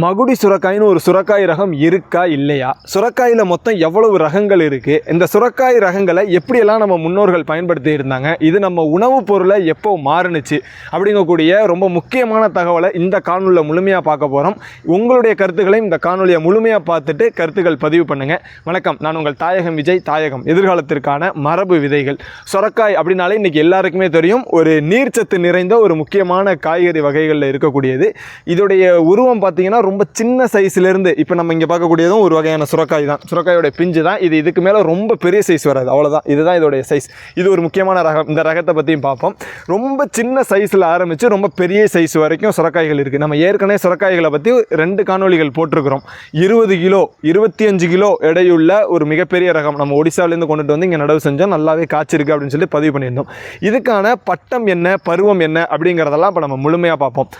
மகுடி சுரக்காய்னு ஒரு சுரக்காய் ரகம் இருக்கா இல்லையா? சுரக்காயில் மொத்தம் எவ்வளவு ரகங்கள் இருக்குது இந்த சுரக்காய் ரகங்களை எப்படியெல்லாம் நம்ம முன்னோர்கள் பயன்படுத்தி இருந்தாங்க இது நம்ம உணவுப் பொருளை எப்போ மாறுனுச்சு? அப்படிங்கக்கூடிய ரொம்ப முக்கியமான தகவலை இந்த காணொலியில் முழுமையாக பார்க்க போகிறோம் உங்களுடைய கருத்துக்களையும் இந்த காணொலியை முழுமையாக பார்த்துட்டு கருத்துக்கள் பதிவு பண்ணுங்கள் வணக்கம். நான் உங்கள் தாயகம் விஜய். தாயகம். எதிர்காலத்திற்கான மரபு விதைகள். சுரக்காய் அப்படின்னாலே இன்றைக்கி எல்லாருக்குமே தெரியும். ஒரு நீர்ச்சத்து நிறைந்த ஒரு முக்கியமான காய்கறி வகைகளில் இருக்கக்கூடியது. இதோடைய உருவம் பார்த்தீங்கன்னா ரொம்ப சின்ன சைஸ்லேருந்து இப்போ நம்ம இங்கே பார்க்கக்கூடியதும் ஒரு வகையான சுரக்காய் தான். சுரக்காயோட பிஞ்சு தான். இது இதுக்கு மேலே ரொம்ப பெரிய சைஸ் வராது. அவ்வளோதான் இதுதான் இதோடைய சைஸ் இது ஒரு முக்கியமான ரகம். இந்த ரகத்தை பற்றியும் பார்ப்போம். ரொம்ப சின்ன சைஸில் ஆரம்பித்து ரொம்ப பெரிய சைஸ் வரைக்கும் சுரக்காய்கள் இருக்குது நம்ம ஏற்கனவே சுரக்காய்களை பற்றி ரெண்டு காணொளிகள் போட்டிருக்கிறோம். இருபது கிலோ இருபத்தி அஞ்சு கிலோ எடையுள்ள ஒரு மிகப்பெரிய ரகம் நம்ம ஒடிசாவிலேருந்து கொண்டுட்டு வந்து இங்கே நடவு செஞ்சோம். நல்லாவே காய்ச்சிருக்கு அப்படின்னு சொல்லி பதிவு பண்ணியிருந்தோம். இதுக்கான பட்டம் என்ன பருவம் என்ன அப்படிங்கிறதெல்லாம் இப்போ நம்ம முழுமையாக பார்ப்போம்.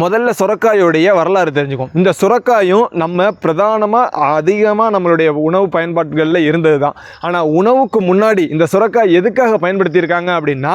முதல்ல சுரக்காயோடைய வரலாறு தெரிஞ்சுக்கும். இந்த சுரக்காயும் நம்ம பிரதானமாக அதிகமாக நம்மளுடைய உணவு பயன்பாடுகளில் இருந்தது தான் ஆனால் உணவுக்கு முன்னாடி இந்த சுரக்காய் எதுக்காக பயன்படுத்தியிருக்காங்க அப்படின்னா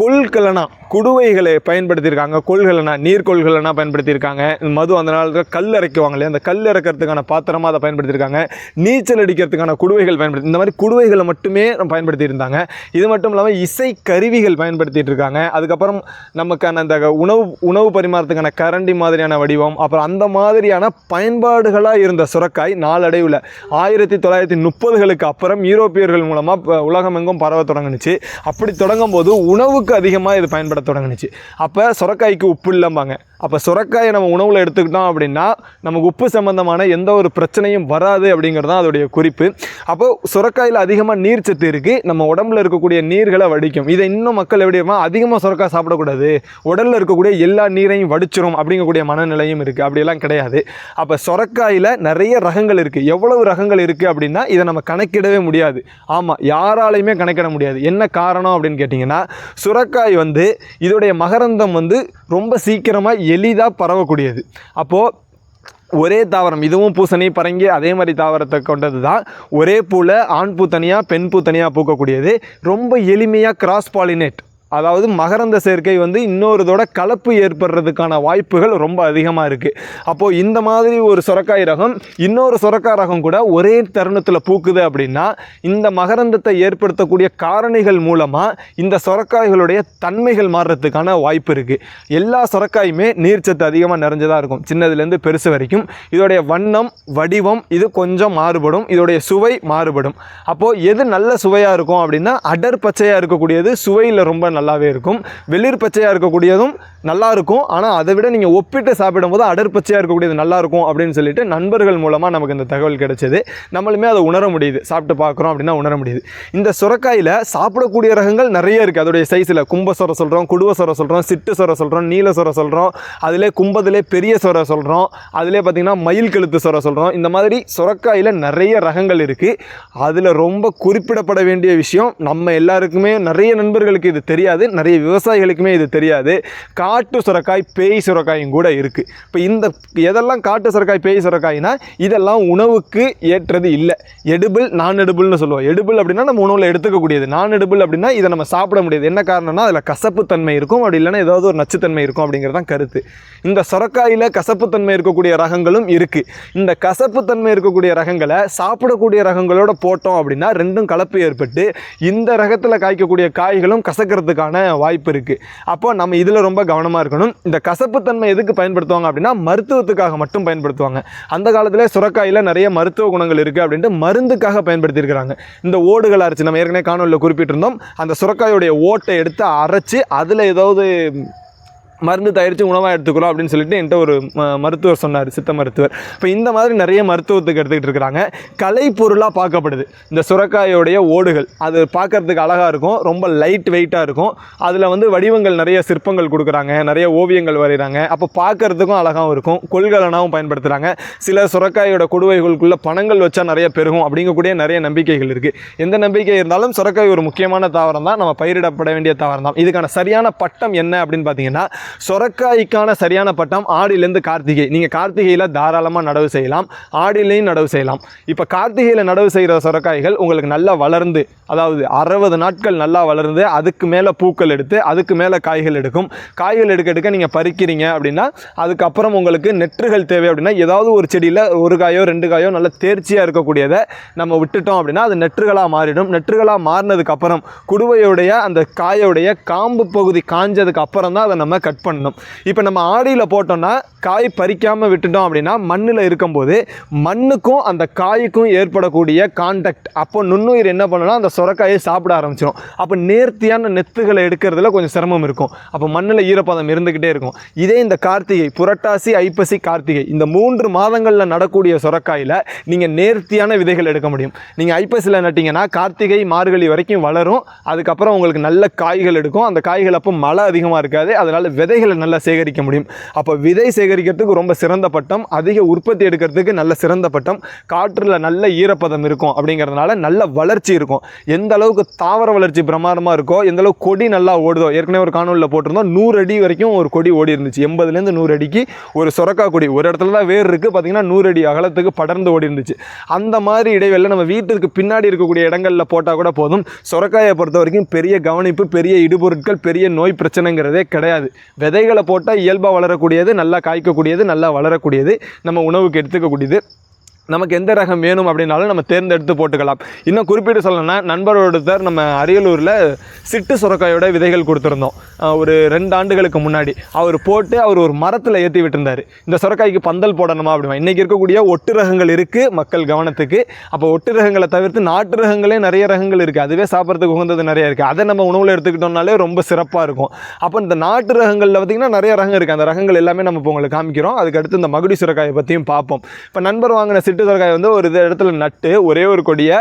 கொள்கலனா குடுவைகளை பயன்படுத்தியிருக்காங்க. கொள்கலனா நீர்கொள்கலனா பயன்படுத்தியிருக்காங்க. மது அந்த நாளில் கல் இறக்குவாங்க இல்லையா? அந்த கல் இறக்கிறதுக்கான பாத்திரமாக அதை பயன்படுத்தியிருக்காங்க. நீச்சல் அடிக்கிறதுக்கான குடுவைகள் பயன்படுத்தி இந்த மாதிரி குடுவைகளை மட்டுமே பயன்படுத்தியிருந்தாங்க. இது மட்டும் இல்லாமல் இசை கருவிகள் பயன்படுத்திகிட்டு இருக்காங்க அதுக்கப்புறம் நமக்கான அந்த உணவு உணவு பரிமாறத்துக்கான கரண்டி மாதிரியான வடிவம் அப்புறம் அந்த மாதிரியான பயன்பாடுகளாக இருந்த சுரக்காய் நாளடைவில் ஆயிரத்தி தொள்ளாயிரத்தி முப்பதுகளுக்கு அப்புறம் யூரோப்பியர்கள் மூலமாக உலகமெங்கும் பரவ தொடங்குனுச்சு. அப்படி தொடங்கும் போது உணவு உணவுக்கு அதிகமாக இது பயன்பட தொடங்குனுச்சு. அப்போ சுரக்காய்க்கு உப்பு இல்லைம்பாங்க. அப்போ சுரக்காயை நம்ம உணவில் எடுத்துக்கிட்டோம் அப்படின்னா நமக்கு உப்பு சம்மந்தமான எந்த ஒரு பிரச்சனையும் வராது அப்படிங்கிறது தான் அதோடைய குறிப்பு. அப்போ சுரக்காயில் அதிகமாக நீர் சத்து இருக்குது நம்ம உடம்புல இருக்கக்கூடிய நீர்களை வடிக்கும். இதை இன்னும் மக்கள் எப்படி அதிகமாக சுரக்காய் சாப்பிடக்கூடாது. உடலில் இருக்கக்கூடிய எல்லா நீரையும் வடிச்சிரும் அப்படிங்கக்கூடிய மனநிலையும் இருக்குது அப்படியெல்லாம் கிடையாது. அப்போ சுரக்காயில் நிறைய ரகங்கள் இருக்குது எவ்வளவு ரகங்கள் இருக்குது அப்படின்னா இதை நம்ம கணக்கிடவே முடியாது. ஆமாம் யாராலையுமே கணக்கிட முடியாது. என்ன காரணம் அப்படின்னு கேட்டிங்கன்னா சுரக்காய் வந்து இதோடைய மகரந்தம் வந்து ரொம்ப சீக்கிரமாக எளிதாக பரவக்கூடியது. அப்போது ஒரே தாவரம் இதுவும் பூசணி பரங்கி அதே மாதிரி தாவரத்தை கொண்டது தான் ஒரே பூவில் ஆண் பூ தனியாக பெண் பூ தனியாக பூக்கக்கூடியது. ரொம்ப எளிமையாக கிராஸ் பாலினேட் அதாவது மகரந்த சேர்க்கை வந்து இன்னொருதோட கலப்பு ஏற்படுறதுக்கான வாய்ப்புகள் ரொம்ப அதிகமாக இருக்குது அப்போது இந்த மாதிரி ஒரு சுரக்காய் ரகம் இன்னொரு சுரக்காய் ரகம் கூட ஒரே தருணத்தில் பூக்குது அப்படின்னா இந்த மகரந்தத்தை ஏற்படுத்தக்கூடிய காரணிகள் மூலமாக இந்த சுரக்காய்களுடைய தன்மைகள் மாறுறதுக்கான வாய்ப்பு இருக்குது எல்லா சுரக்காயுமே நீர்ச்சத்து அதிகமாக நிறைஞ்சதாக இருக்கும். சின்னதுலேருந்து பெருசு வரைக்கும். இதோடைய வண்ணம் வடிவம் இது கொஞ்சம் மாறுபடும். இதோடைய சுவை மாறுபடும். அப்போது எது நல்ல சுவையாக இருக்கும் அப்படின்னா அடர் பச்சையாக இருக்கக்கூடியது சுவையில் ரொம்ப நல்லாவே இருக்கும். வெளிர் பச்சையாக இருக்கக்கூடியதும் நல்லா இருக்கும். ஆனால் அதை விட நீங்கள் ஒப்பிட்டு சாப்பிடும்போது அடர் பச்சையாக இருக்கக்கூடியது நல்லா இருக்கும் அப்படின்னு சொல்லிட்டு நண்பர்கள் மூலமாக நமக்கு இந்த தகவல் கிடைச்சது. நம்மளுமே அதை உணர முடியுது. சாப்பிட்டு பார்க்குறோம் அப்படின்னா உணர முடியுது. இந்த சுரக்காயில் சாப்பிடக்கூடிய ரகங்கள் நிறைய இருக்குது அதோடைய சைஸில் கும்ப சொர சொல்கிறோம் குடுவ சொர சொல்கிறோம் சிட்டு சொர சொல்கிறோம் நீல சொர சொல்கிறோம் அதிலே கும்பதிலே பெரிய சொர சொல்கிறோம் அதிலே பார்த்திங்கன்னா மயில் கழுத்து சொர சொல்கிறோம் இந்த மாதிரி சுரக்காயில் நிறைய ரகங்கள் இருக்குது அதில் ரொம்ப குறிப்பிடப்பட வேண்டிய விஷயம் நம்ம எல்லாருக்குமே நிறைய நண்பர்களுக்கு இது தெரியாது. நிறைய விவசாயிகளுக்குமே இது தெரியாது. காட்டு சுரக்காய் பேய் சுரக்காயும் கூட இருக்குது இப்போ இந்த எதெல்லாம் காட்டு சுரக்காய் பேய் சுரக்காய்னா இதெல்லாம் உணவுக்கு ஏற்றது இல்லை. எடுபிள் நான் எடுபிள்னு சொல்லுவோம். எடுபிள் அப்படின்னா நம்ம உணவில் எடுத்துக்கக்கூடியது. நான் எடுபிள் அப்படின்னா இதை நம்ம சாப்பிட முடியாது. என்ன காரணம்னா அதில் கசப்புத்தன்மை இருக்கும். அப்படி இல்லைன்னா ஏதாவது ஒரு நச்சுத்தன்மை இருக்கும் அப்படிங்கிறது தான் கருத்து. இந்த சுரக்காயில் கசப்புத்தன்மை இருக்கக்கூடிய ரகங்களும் இருக்குது இந்த கசப்புத்தன்மை இருக்கக்கூடிய ரகங்களை சாப்பிடக்கூடிய ரகங்களோட போட்டோம் அப்படின்னா ரெண்டும் கலப்பு ஏற்பட்டு இந்த ரகத்தில் காய்க்கக்கூடிய காய்களும் கசக்கிறதுக்கு வர்றதுக்கான வாய்ப்பு இருக்குது அப்போது நம்ம இதில் ரொம்ப கவனமாக இருக்கணும். இந்த கசப்புத்தன்மை எதுக்கு பயன்படுத்துவாங்க அப்படின்னா மருத்துவத்துக்காக மட்டும் பயன்படுத்துவாங்க. அந்த காலத்தில் சுரக்காயில் நிறைய மருத்துவ குணங்கள் இருக்குது அப்படின்ட்டு மருந்துக்காக பயன்படுத்தியிருக்கிறாங்க. இந்த ஓடுகள் அரைச்சி நம்ம ஏற்கனவே காணொலியில் குறிப்பிட்டிருந்தோம். அந்த சுரக்காயோடைய ஓட்டை எடுத்து அரைச்சி அதில் ஏதாவது மருந்து தயாரித்து உணவாக எடுத்துக்கிறோம் அப்படின்னு சொல்லிட்டு என்கிட்ட ஒரு ம- மருத்துவர் சொன்னார் சித்த மருத்துவர். இப்போ இந்த மாதிரி நிறைய மருத்துவத்துக்கு எடுத்துக்கிட்டு இருக்கிறாங்க கலை பொருளாக பார்க்கப்படுது. இந்த சுரக்காயோடைய ஓடுகள் அது பார்க்கறதுக்கு அழகாக இருக்கும். ரொம்ப லைட் வெயிட்டாக இருக்கும். அதில் வந்து வடிவங்கள் நிறைய சிற்பங்கள் கொடுக்குறாங்க. நிறைய ஓவியங்கள் வரைகிறாங்க. அப்போ பார்க்கறதுக்கும் அழகாகவும் இருக்கும். கொள்கலனாகவும் பயன்படுத்துகிறாங்க சில சுரக்காயோட குடுவைகளுக்குள்ளே பணங்கள் வச்சா நிறைய பெருகும் அப்படிங்கக்கூடிய நிறைய நம்பிக்கைகள் இருக்குது எந்த நம்பிக்கை இருந்தாலும் சுரக்காய் ஒரு முக்கியமான தாவரம் தான் நம்ம பயிரிடப்பட வேண்டிய தாவரம் தான் இதுக்கான சரியான பட்டம் என்ன அப்படின்னு பார்த்தீங்கன்னா சொரக்காய்க்கான சரியான பட்டம் ஆடியிலேருந்து கார்த்திகை. நீங்கள் கார்த்திகையில் தாராளமாக நடவு செய்யலாம். ஆடிலையும் நடவு செய்யலாம். இப்போ கார்த்திகையில் நடவு செய்கிற சொரக்காய்கள் உங்களுக்கு நல்லா வளர்ந்து அதாவது அறுபது நாட்கள் நல்லா வளர்ந்து அதுக்கு மேலே பூக்கள் எடுத்து அதுக்கு மேலே காய்கள் எடுக்கும். காய்கள் எடுக்க எடுக்க நீங்கள் பறிக்கிறீங்க அப்படின்னா அதுக்கப்புறம் உங்களுக்கு நெற்றுகள் தேவை அப்படின்னா ஏதாவது ஒரு செடியில் ஒரு காயோ ரெண்டு காயோ நல்ல தேர்ச்சியாக இருக்கக்கூடியதை நம்ம விட்டுட்டோம் அப்படின்னா அது நெற்றுகளாக மாறிடும். நெற்றுகளாக மாறினதுக்கப்புறம் குடுவையுடைய அந்த காயோடைய காம்பு பகுதி காஞ்சதுக்கு அப்புறம் தான் அதை நம்ம கட் பண்ணணும். இப்போ நம்ம ஆடியில் போட்டோம்னா காய் பறிக்காமல் விட்டுட்டோம் அப்படின்னா மண்ணில் இருக்கும்போது மண்ணுக்கும் அந்த காய்க்கும் ஏற்படக்கூடிய கான்டாக்ட் அப்போ நுண்ணுயிர் என்ன பண்ணணும் அந்த சுரக்காயை சாப்பிட ஆரம்பிச்சிடும் அப்போ நேர்த்தியான நெத்துகளை எடுக்கிறதுல கொஞ்சம் சிரமம் இருக்கும். அப்போ மண்ணில் ஈரப்பதம் இருந்துக்கிட்டே இருக்கும். இதே இந்த கார்த்திகை புரட்டாசி ஐப்பசி கார்த்திகை இந்த மூன்று மாதங்களில் நடக்கூடிய சுரக்காயில் நீங்கள் நேர்த்தியான விதைகள் எடுக்க முடியும். நீங்கள் ஐப்பசியில் நட்டிங்கன்னா கார்த்திகை மார்கழி வரைக்கும் வளரும். அதுக்கப்புறம் உங்களுக்கு நல்ல காய்கள் எடுக்கும். அந்த காய்கள் அப்போ மழை அதிகமாக இருக்காது. அதனால் விதை விதைகளை நல்லா சேகரிக்க முடியும். அப்போ விதை சேகரிக்கிறதுக்கு ரொம்ப சிறந்த பட்டம் அதிக உற்பத்தி எடுக்கிறதுக்கு நல்ல சிறந்த பட்டம் காற்றில் நல்ல ஈரப்பதம் இருக்கும் அப்படிங்கிறதுனால நல்ல வளர்ச்சி இருக்கும். எந்த அளவுக்கு தாவர வளர்ச்சி பிரமாதமாக இருக்கோ எந்த அளவுக்கு கொடி நல்லா ஓடுதோ ஏற்கனவே ஒரு காணொலியில் போட்டிருந்தோம் நூறு அடி வரைக்கும் ஒரு கொடி ஓடி இருந்துச்சு. எண்பதுலேருந்து நூறு அடிக்கு ஒரு சுரக்கா கொடி. ஒரு இடத்துல தான் வேர் இருக்குது பார்த்தீங்கன்னா நூறு அடி அகலத்துக்கு படர்ந்து ஓடி இருந்துச்சு. அந்த மாதிரி இடைவெளியில் நம்ம வீட்டுக்கு பின்னாடி இருக்கக்கூடிய இடங்களில் போட்டால் கூட போதும். சுரக்காயை பொறுத்த வரைக்கும் பெரிய கவனிப்பு பெரிய இடுபொருட்கள் பெரிய நோய் பிரச்சனைங்கிறதே கிடையாது. விதைகளை போட்டால் இயல்பாக வளரக்கூடியது நல்லா காய்க்கக்கூடியது நல்லா வளரக்கூடியது. நம்ம உணவுக்கு எடுத்துக்கக்கூடியது. நமக்கு எந்த ரகம் வேணும் அப்படின்னாலும் நம்ம தேர்ந்தெடுத்து போட்டுக்கலாம். இன்னும் குறிப்பிட்டு சொல்லணும்னா நண்பரோடுத்தர் நம்ம அரியலூரில் சிட்டு சுரக்காயோட விதைகள் கொடுத்துருந்தோம். ஒரு ரெண்டு ஆண்டுகளுக்கு முன்னாடி. அவர் போட்டு அவர் ஒரு மரத்தில் ஏற்றி விட்டுருந்தார். இந்த சுரக்காய்க்கு பந்தல் போடணுமா அப்படிமா. இன்றைக்கி இருக்கக்கூடிய ஒட்டு ரகங்கள் இருக்குது மக்கள் கவனத்துக்கு. அப்போ ஒட்டு ரகங்களை தவிர்த்து நாட்டு ரகங்களே நிறைய ரகங்கள் இருக்குது அதுவே சாப்பிட்றதுக்கு உகந்தது நிறைய இருக்குது அதை நம்ம உணவில் எடுத்துக்கிட்டோம்னாலே ரொம்ப சிறப்பாக இருக்கும். அப்போ இந்த நாட்டு ரகங்களில் பார்த்திங்கன்னா நிறைய ரகம் இருக்குது அந்த ரகங்கள் எல்லாமே நம்ம இப்போ உங்களுக்கு காமிக்கிறோம். அதுக்கு அடுத்து இந்த மகுடி சுரக்காயை பற்றியும் பார்ப்போம். இப்போ நண்பர் வாங்கின சிட்டு சுரக்காய் வந்து ஒரு இது இடத்துல நட்டு ஒரே ஒரு கொடியை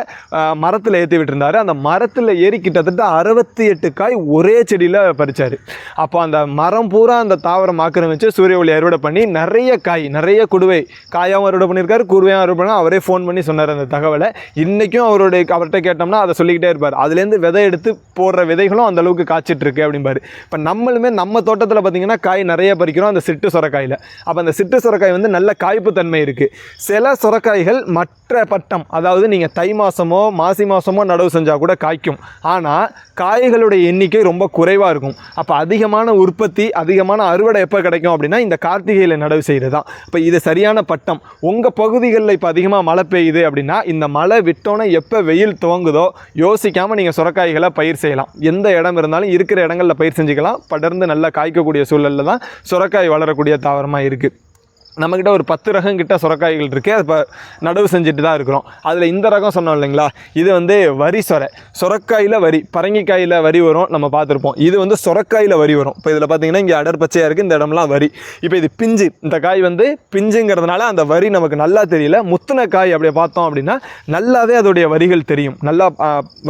மரத்தில் ஏற்றி விட்டுருந்தாரு. அந்த மரத்தில் ஏறி கிட்டத்தட்ட அறுபத்தி எட்டு காய் ஒரே செடியில் பறிச்சார். அப்போ அந்த மரம் பூரா அந்த தாவரம் ஆக்கிரமிச்சு சூரிய ஒளி அறுவடை பண்ணி நிறைய காய் நிறைய குடுவை காயாகவும் அறுவடை பண்ணியிருக்காரு குருவையும் அறுவடை பண்ணி அவரே ஃபோன் பண்ணி சொன்னார் அந்த தகவலை. இன்றைக்கும் அவருடைய அவர்கிட்ட கேட்டோம்னா அதை சொல்லிக்கிட்டே இருப்பார். அதுலேருந்து விதை எடுத்து போடுற விதைகளும் அந்த அளவுக்கு காய்ச்சிட்ருக்கு அப்படிம்பாரு. இப்போ நம்மளுமே நம்ம தோட்டத்தில் பார்த்தீங்கன்னா காய் நிறைய பறிக்கிறோம் அந்த சிட்டு சுரக்காயில். அப்போ அந்த சிட்டு சுரக்காய் வந்து நல்ல காய்ப்பு தன்மை இருக்குது சில சுரக்காய்கள் மற்ற பட்டம் அதாவது நீங்கள் தை மாதமோ மாசி மாதமோ நடவு செஞ்சால் கூட காய்க்கும். ஆனால் காய்களுடைய எண்ணிக்கை ரொம்ப குறைவாக இருக்கும். அப்போ அதிகமான உற்பத்தி அதிகமான அறுவடை எப்போ கிடைக்கும் அப்படின்னா இந்த கார்த்திகையில் நடவு செய்கிறது தான் இப்போ இது சரியான பட்டம். உங்கள் பகுதிகளில் இப்போ அதிகமாக மழை பெய்யுது அப்படின்னா இந்த மழை விட்டோன்னே எப்போ வெயில் துவங்குதோ யோசிக்காமல் நீங்கள் சுரக்காய்களை பயிர் செய்யலாம். எந்த இடம் இருந்தாலும் இருக்கிற இடங்களில் பயிர் செஞ்சுக்கலாம். படர்ந்து நல்லா காய்க்கக்கூடிய சூழலில் தான் சுரக்காய் வளரக்கூடிய தாவரமாக இருக்குது நம்மக்கிட்ட ஒரு பத்து ரகம் கிட்ட சுரக்காய்கள் இருக்குது அது இப்போ நடவு செஞ்சுட்டு தான் இருக்கிறோம். அதில் இந்த ரகம் சொன்னோம் இல்லைங்களா? இது வந்து வரி சொரை. சுரக்காயில் வரி பரங்கிக்காயில் வரி வரும் நம்ம பார்த்துருப்போம். இது வந்து சுரக்காயில் வரி வரும். இப்போ இதில் பார்த்தீங்கன்னா இங்கே அடர் பச்சையாக இருக்குது இந்த இடம்லாம் வரி. இப்போ இது பிஞ்சு. இந்த காய் வந்து பிஞ்சுங்கிறதுனால அந்த வரி நமக்கு நல்லா தெரியல. முத்தின காய் அப்படியே பார்த்தோம் அப்படின்னா நல்லாவே அதோடைய வரிகள் தெரியும். நல்லா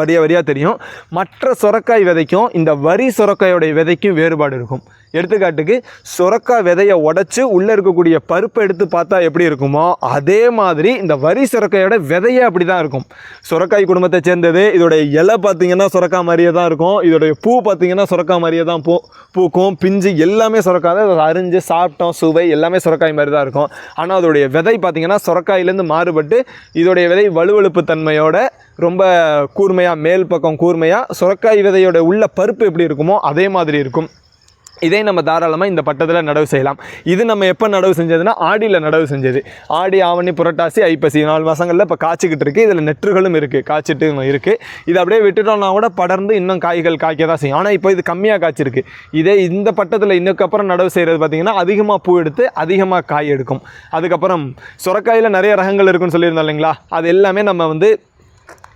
வரிய வரியாக தெரியும். மற்ற சுரக்காய் விதைக்கும் இந்த வரி சுரக்காயோடைய விதைக்கும் வேறுபாடு இருக்கும். எடுத்துக்காட்டுக்கு சுரக்காய் விதையை உடச்சி உள்ளே இருக்கக்கூடிய பருப்பை எடுத்து பார்த்தா எப்படி இருக்குமோ அதே மாதிரி இந்த வரி சுரக்காயோட விதையே அப்படி தான் இருக்கும். சுரக்காய் குடும்பத்தை சேர்ந்தது இதோடைய இலை பார்த்தீங்கன்னா சுரக்காய் மாதிரியே தான் இருக்கும். இதோடைய பூ பார்த்தீங்கன்னா சுரக்காய் மாதிரியே தான் பூ பூக்கும். பிஞ்சு எல்லாமே சுரக்காய் தான். அரிஞ்சு சாப்பிட்டோம் சுவை எல்லாமே சுரக்காய் மாதிரி தான் இருக்கும். ஆனால் அதோடைய விதை பார்த்தீங்கன்னா சுரக்காயிலேருந்து மாறுபட்டு இதோடைய விதை வலுவழுப்பு தன்மையோட ரொம்ப கூர்மையாக மேல் பக்கம் கூர்மையாக சுரக்காய் விதையோட உள்ள பருப்பு எப்படி இருக்குமோ அதே மாதிரி இருக்கும். இதே நம்ம தாராளமாக இந்த பட்டத்தில் நடவு செய்யலாம். இது நம்ம எப்போ நடவு செஞ்சதுன்னா ஆடியில் நடவு செஞ்சது. ஆடி ஆவணி புரட்டாசி ஐப்பசி நாலு மாதங்களில் இப்போ காய்ச்சிக்கிட்டு இருக்குது இதில் நெற்றுகளும் இருக்குது காய்ச்சிட்டு இருக்குது இது அப்படியே விட்டுட்டோம்னா கூட படர்ந்து இன்னும் காய்கள் காய்க்க தான் செய்யும். ஆனால் இப்போ இது கம்மியாக காய்ச்சிருக்கு. இதே இந்த பட்டத்தில் இன்னுக்கப்புறம் நடவு செய்கிறது பார்த்திங்கன்னா அதிகமாக பூ எடுத்து அதிகமாக காய் எடுக்கும். அதுக்கப்புறம் சுரக்காயில் நிறைய ரகங்கள் இருக்குன்னு சொல்லியிருந்தோம் இல்லைங்களா? அது எல்லாமே நம்ம வந்து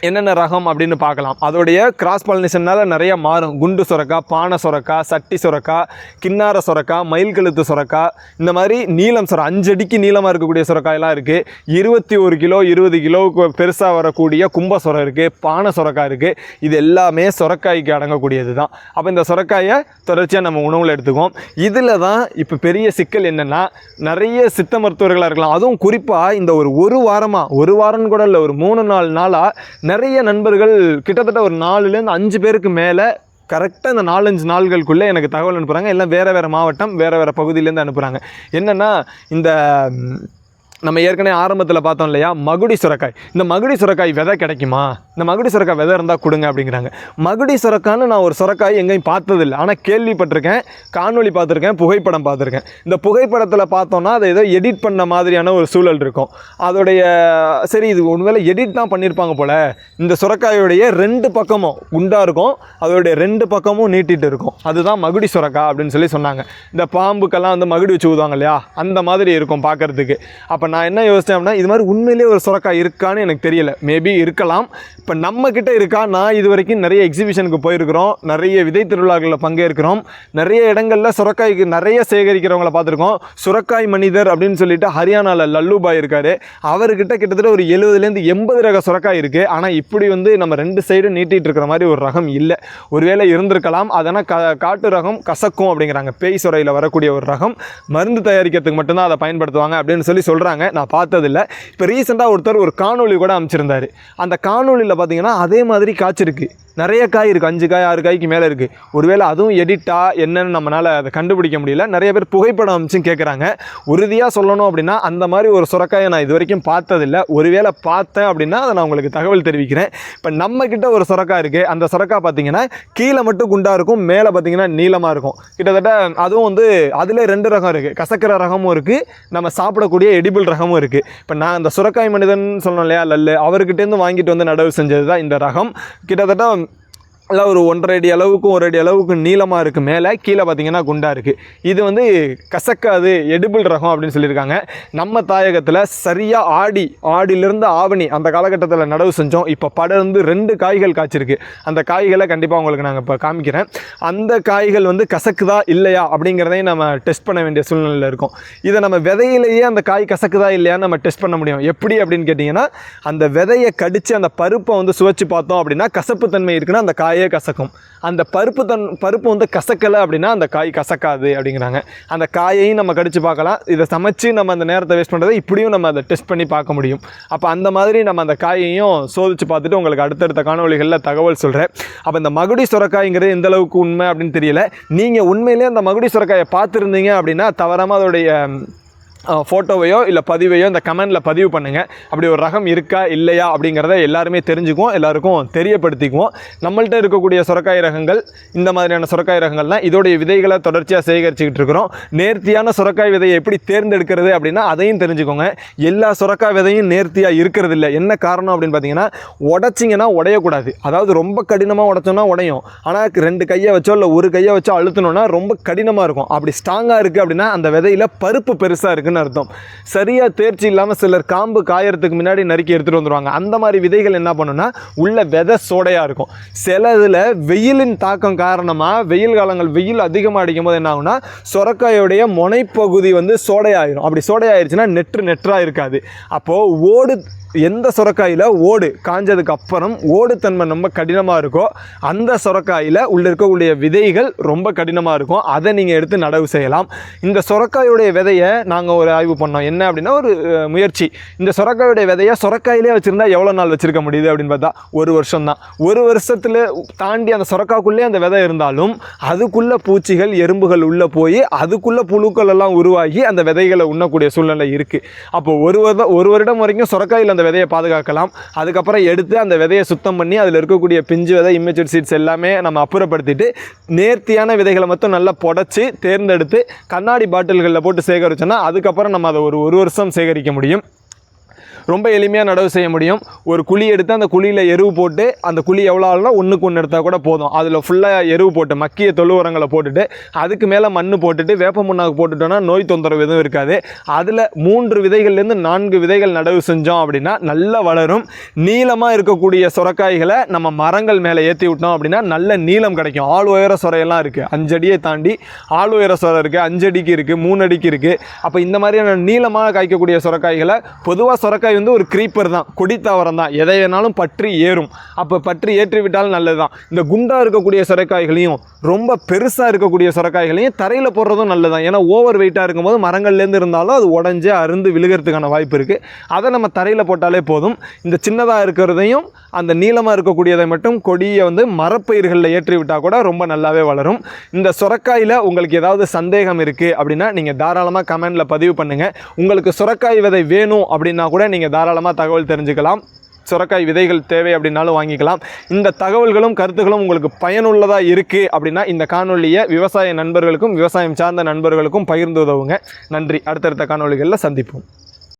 என்னென்ன ரகம் அப்படின்னு பார்க்கலாம். அதோடைய கிராஸ் பாலினேஷனால் நிறைய மாறும். குண்டு சுரக்கா பானை சுரக்கா சட்டி சுரக்கா கிண்ணார சுரக்கா மயில் கழுத்து சுரக்கா இந்த மாதிரி நீளம் சுரம் அஞ்சு அடிக்கு நீளமாக இருக்கக்கூடிய சுரக்காயெல்லாம் இருக்குது இருபத்தி ஒரு கிலோ இருபது கிலோவுக்கு பெருசாக வரக்கூடிய கும்ப சுரம் இருக்குது பானை சுரக்காய் இருக்குது இது எல்லாமே சுரக்காய்க்கு அடங்கக்கூடியது தான். அப்போ இந்த சுரக்காயை தொடர்ச்சியாக நம்ம உணவில் எடுத்துக்குவோம். இதில் தான் இப்போ பெரிய சிக்கல் என்னென்னா நிறைய சித்த மருத்துவர்களாக இருக்கலாம். அதுவும் குறிப்பாக இந்த ஒரு ஒரு வாரமாக ஒரு வாரம்னு கூட இல்லை ஒரு மூணு நாலு நாளாக நிறைய நண்பர்கள் கிட்டத்தட்ட ஒரு நாலுலேருந்து அஞ்சு பேருக்கு மேலே கரெக்டாக இந்த நாலஞ்சு நாள்களுக்குள்ளே எனக்கு தகவல் அனுப்புகிறாங்க எல்லாம் வேறு வேறு மாவட்டம் வேறு வேறு பகுதியிலேருந்து அனுப்புகிறாங்க என்னென்னா இந்த நம்ம ஏற்கனவே ஆரம்பத்தில் பார்த்தோம் இல்லையா? மகுடி சுரக்காய். இந்த மகுடி சுரக்காய் விதை கிடைக்குமா? இந்த மகுடி சுரக்காய் விதை இருந்தால் கொடுங்க அப்படிங்கிறாங்க. மகுடி சுரக்கான்னு நான் ஒரு சுரக்காய் எங்கேயும் பார்த்ததில்லை. ஆனால் கேள்விப்பட்டிருக்கேன் காணொலி பார்த்துருக்கேன் புகைப்படம் பார்த்துருக்கேன். இந்த புகைப்படத்தில் பார்த்தோன்னா அதை ஏதோ எடிட் பண்ண மாதிரியான ஒரு சூழல் இருக்கும். அதோடைய சரி இது ஒருவேளை எடிட் தான் பண்ணியிருப்பாங்க போல். இந்த சுரக்காயோடைய ரெண்டு பக்கமும் குண்டாக இருக்கும். அதோடைய ரெண்டு பக்கமும் நீட்டிட்டு இருக்கும். அதுதான் மகுடி சுரக்காய் அப்படின்னு சொல்லி சொன்னாங்க. இந்த பாம்புக்கெல்லாம் வந்து மகுடி வச்சு ஊதுவாங்க இல்லையா? அந்த மாதிரி இருக்கும் பார்க்கறதுக்கு. அப்போ நான் என்ன யோசித்தேன் அப்படின்னா இது மாதிரி உண்மையிலேயே ஒரு சுரக்காய் இருக்கான்னு எனக்கு தெரியல. மேபி இருக்கலாம். இப்போ நம்ம கிட்ட இருக்கா? நான் இது வரைக்கும் நிறைய எக்ஸிபிஷனுக்கு போயிருக்கிறோம். நிறைய விதை திருவிழாக்களில் பங்கேற்கிறோம். நிறைய இடங்களில் சுரக்காய்க்கு நிறைய சேகரிக்கிறவங்கள பார்த்துருக்கோம். சுரக்காய் மனிதர் அப்படின்னு சொல்லிட்டு ஹரியானாவில் லல்லுபாய் இருக்காரு. அவர்கிட்ட கிட்டத்தட்ட ஒரு எழுபதுலேருந்து எண்பது ரக சுரக்காய் இருக்குது ஆனால் இப்படி வந்து நம்ம ரெண்டு சைடும் நீட்டிட்டு இருக்கிற மாதிரி ஒரு ரகம் இல்லை. ஒருவேளை இருந்திருக்கலாம். அதனால் க காட்டு ரகம் கசக்கும் அப்படிங்கிறாங்க. பேய் சுரையில் வரக்கூடிய ஒரு ரகம். மருந்து தயாரிக்கிறதுக்கு மட்டும்தான் அதை பயன்படுத்துவாங்க அப்படின்னு சொல்லி சொல்கிறாங்க நான் பார்த்ததில்ல. இப்போ ரீசெண்டாக ஒருத்தர் ஒரு காணொலி கூட அமைச்சிருந்தாரு. அந்த காணொலியில் பார்த்தீங்கன்னா அதே மாதிரி காய்ச்சிருக்கு நிறைய காய் இருக்குது அஞ்சு காய் ஆறு காய்க்கு மேலே இருக்குது ஒருவேளை அதுவும் எடிட்டா என்னன்னு நம்மளால் அதை கண்டுபிடிக்க முடியல. நிறைய பேர் புகைப்படம் அமைச்சும் கேட்குறாங்க உறுதியாக சொல்லணும் அப்படின்னா அந்த மாதிரி ஒரு சுரக்காயை நான் இது வரைக்கும் பார்த்ததில்ல. ஒருவேளை பார்த்தேன் அப்படின்னா அதை நான் உங்களுக்கு தகவல் தெரிவிக்கிறேன். இப்போ நம்ம கிட்ட ஒரு சுரக்காய் இருக்குது அந்த சுரக்காய் பார்த்தீங்கன்னா கீழே மட்டும் குண்டாக இருக்கும். மேலே பார்த்தீங்கன்னா நீளமாக இருக்கும். கிட்டத்தட்ட அதுவும் வந்து அதில் ரெண்டு ரகம் இருக்குது கசக்கிற ரகமும் இருக்குது நம்ம சாப்பிடக்கூடிய எடிபிள் ரகமும் இருக்குது இப்போ நான் அந்த சுரக்காய் மனிதன் சொன்னோம் இல்லையா லல்லு அவர்கிட்டேருந்து வாங்கிட்டு வந்து நடவு செஞ்சது தான் இந்த ரகம். கிட்டத்தட்ட எல்லாம் ஒரு ஒன்றரை அடி அளவுக்கும் ஒரு அடி அளவுக்கு நீளமாக இருக்குது மேலே கீழே பார்த்தீங்கன்னா குண்டாக இருக்குது இது வந்து கசக்காது எடுபிள் ரகம் அப்படின்னு சொல்லியிருக்காங்க. நம்ம தாயகத்தில் சரியாக ஆடி ஆடியிலிருந்து ஆவணி அந்த காலகட்டத்தில் நடவு செஞ்சோம். இப்போ படர்ந்து ரெண்டு காய்கள் காய்ச்சிருக்கு. அந்த காய்களை கண்டிப்பாக உங்களுக்கு நாங்கள் இப்போ காமிக்கிறேன். அந்த காய்கள் வந்து கசக்குதா இல்லையா அப்படிங்கிறதையும் நம்ம டெஸ்ட் பண்ண வேண்டிய சூழ்நிலையில் இருக்கும். இதை நம்ம விதையிலேயே அந்த காய் கசக்குதா இல்லையான்னு நம்ம டெஸ்ட் பண்ண முடியும். எப்படி அப்படின்னு கேட்டிங்கன்னா அந்த விதையை கடித்து அந்த பருப்பை வந்து சுவைச்சு பார்த்தோம் அப்படின்னா கசப்பு தன்மை இருக்குன்னா அந்த காய் கசக்கும். அந்த பருப்பு தன் பருப்பு வந்து கசக்கலை அப்படின்னா அந்த காய் கசக்காது அப்படிங்கிறாங்க. அந்த காயையும் நம்ம கடிச்சு பார்க்கலாம். இதை சமைச்சு நம்ம அந்த நேரத்தை வேஸ்ட் பண்ணுறதை இப்படியும் நம்ம அதை டெஸ்ட் பண்ணி பார்க்க முடியும். அப்போ அந்த மாதிரி நம்ம அந்த காயையும் சோதிச்சு பார்த்துட்டு உங்களுக்கு அடுத்தடுத்த காணொலிகளில் தகவல் சொல்கிறேன் அப்போ இந்த மகுடி சுரக்காய்ங்கிறது எந்த அளவுக்கு உண்மை அப்படின்னு தெரியல. நீங்கள் உண்மையிலேயே அந்த மகுடி சுரக்காயை பார்த்துருந்தீங்க அப்படின்னா தவறாமல் அதோடைய ஃபோட்டோவையோ இல்லை பதிவையோ இந்த கமெண்டில் பதிவு பண்ணுங்கள் அப்படி ஒரு ரகம் இருக்கா இல்லையா அப்படிங்கிறத எல்லாருமே தெரிஞ்சுக்குவோம் எல்லாருக்கும் தெரியப்படுத்திக்குவோம். நம்மள்ட்ட இருக்கக்கூடிய சுரக்காய் ரகங்கள் இந்த மாதிரியான சுரக்காய் ரகங்கள்லாம் இதோடைய விதைகளை தொடர்ச்சியாக சேகரிச்சுக்கிட்டு இருக்கிறோம். நேர்த்தியான சுரக்காய் விதையை எப்படி தேர்ந்தெடுக்கிறது அப்படின்னா அதையும் தெரிஞ்சுக்கோங்க. எல்லா சுரக்காய் விதையும் நேர்த்தியாக இருக்கிறது இல்லை என்ன காரணம் அப்படின்னு பார்த்தீங்கன்னா உடச்சிங்கன்னா உடையக்கூடாது. அதாவது ரொம்ப கடினமாக உடைச்சோன்னா உடையும். ஆனால் ரெண்டு கையை வச்சோ இல்லை ஒரு கையை வச்சோ அழுத்தணும்னா ரொம்ப கடினமாக இருக்கும். அப்படி ஸ்ட்ராங்காக இருக்குது அப்படின்னா அந்த விதையில் பருப்பு பெருசாக இருக்குன்னு அர்த்தம். சரியாக தேர்ச்சி இல்லாமல் சிலர் காம்பு காயறதுக்கு முன்னாடி நறுக்கி எடுத்துகிட்டு வந்துருவாங்க. அந்த மாதிரி விதைகள் என்ன பண்ணுன்னா உள்ள விதை சோடையாக இருக்கும். சில இதில் வெயிலின் தாக்கம் காரணமாக வெயில் காலங்கள் வெயில் அதிகமாக அடிக்கும் போது என்ன ஆகும்னா சொரக்காயோடைய முனைப்பகுதி வந்து சோடையாயிரும். அப்படி சோடையாயிருச்சுன்னா நெற்று நெற்றாக இருக்காது. அப்போது ஓடு எந்த சுரக்காயில் ஓடு காஞ்சதுக்கு அப்புறம் ஓடுத்தன்மை ரொம்ப கடினமாக இருக்கோ அந்த சுரக்காயில் உள்ள இருக்கக்கூடிய விதைகள் ரொம்ப கடினமாக இருக்கும். அதை நீங்கள் எடுத்து நடவு செய்யலாம். இந்த சுரக்காயுடைய விதையை நாங்கள் ஒரு ஆய்வு பண்ணோம். என்ன அப்படின்னா ஒரு முயற்சி. இந்த சுரக்காயுடைய விதையை சுரக்காயிலே வச்சுருந்தா எவ்வளோ நாள் வச்சுருக்க முடியுது அப்படின்னு பார்த்தா ஒரு வருஷம் தான் ஒரு வருஷத்தில் தாண்டி அந்த சுரக்காக்குள்ளே அந்த விதை இருந்தாலும் அதுக்குள்ளே பூச்சிகள் எறும்புகள் உள்ளே போய் அதுக்குள்ளே புழுக்கள் எல்லாம் உருவாகி அந்த விதைகளை உண்ணக்கூடிய சூழ்நிலை இருக்குது அப்போ ஒரு வருடம் ஒரு வருடம் வரைக்கும் சுரக்காயில் அந்த விதையை பாதுகாக்கலாம். அதுக்கப்புறம் எடுத்து அந்த விதையை சுத்தம் பண்ணி அதில் இருக்கக்கூடிய பிஞ்சு விதை இம்மெச்சூர் சீட்ஸ் எல்லாமே நம்ம அப்புறப்படுத்திட்டு நேர்த்தியான விதைகளை மட்டும் நல்லா புடச்சி தேர்ந்தெடுத்து கண்ணாடி பாட்டில்களில் போட்டு சேகரிச்சோன்னா அதுக்கப்புறம் நம்ம அதை ஒரு ஒரு வருஷம் சேகரிக்க முடியும். ரொம்ப எளிமையாக நடவு செய்ய முடியும். ஒரு குழி எடுத்து அந்த குழியில் எருவு போட்டு அந்த குழி எவ்வளோ ஆளுனா ஒன்றுக்கு ஒன்று எடுத்தால் கூட போதும். அதில் ஃபுல்லாக எருவு போட்டு மக்கிய தொழு உரங்களை போட்டுட்டு அதுக்கு மேலே மண் போட்டுட்டு வேப்ப முன்னாக்கு போட்டுட்டோன்னா நோய் தொந்தரவு எதுவும் இருக்காது. அதில் மூன்று விதைகள்லேருந்து நான்கு விதைகள் நடவு செஞ்சோம் அப்படின்னா நல்லா வளரும். நீளமாக இருக்கக்கூடிய சுரக்காய்களை நம்ம மரங்கள் மேலே ஏற்றி விட்டோம் அப்படின்னா நல்ல நீளம் கிடைக்கும். ஆள் உயர சுரையெல்லாம் இருக்குது அஞ்சடியை தாண்டி ஆள் உயர சுரை இருக்குது அஞ்சடிக்கு இருக்குது மூணு அடிக்கு இருக்குது அப்போ இந்த மாதிரியான நீளமாக காய்க்கக்கூடிய சுரக்காய்களை பொதுவாக சுரக்காய் வந்து ஒரு க்ரீப்பர் தான். கொடி தாவரம் தான். எதை வேணாலும் பற்றி ஏறும். அப்போ பற்றி ஏற்றி விட்டாலும் நல்லது தான் இந்த குண்டாக இருக்கக்கூடிய சுரக்காய்களையும் ரொம்ப பெருசாக இருக்கக்கூடிய சுரக்காய்களையும் தரையில் போடுறதும் நல்லது தான் ஏன்னா ஓவர் வெயிட்டாக இருக்கும்போது மரங்கள்லேருந்து இருந்தாலும் அது உடஞ்சி அருந்து விழுகிறதுக்கான வாய்ப்பு இருக்குது அதை நம்ம தரையில் போட்டாலே போதும். இந்த சின்னதாக இருக்கிறதையும் அந்த நீளமாக இருக்கக்கூடியதை மட்டும் கொடியை வந்து மரப்பயிர்களில் ஏற்றி விட்டால் கூட ரொம்ப நல்லாவே வளரும். இந்த சுரக்காயில் உங்களுக்கு ஏதாவது சந்தேகம் இருக்குது அப்படின்னா நீங்கள் தாராளமாக கமெண்டில் பதிவு பண்ணுங்கள் உங்களுக்கு சுரக்காய் விதை வேணும் அப்படின்னா கூட நீங்கள் தாராளமாக தகவல் தெரிஞ்சுக்கலாம். சுரக்காய் விதைகள் தேவை அப்படின்னாலும் வாங்கிக்கலாம். இந்த தகவல்களும் கருத்துக்களும் உங்களுக்கு பயனுள்ளதாக இருக்குது அப்படின்னா இந்த காணொலியை விவசாய நண்பர்களுக்கும் விவசாயம் சார்ந்த நண்பர்களுக்கும் பகிர்ந்து உதவுங்க. நன்றி. அடுத்தடுத்த காணொளிகளில் சந்திப்போம்.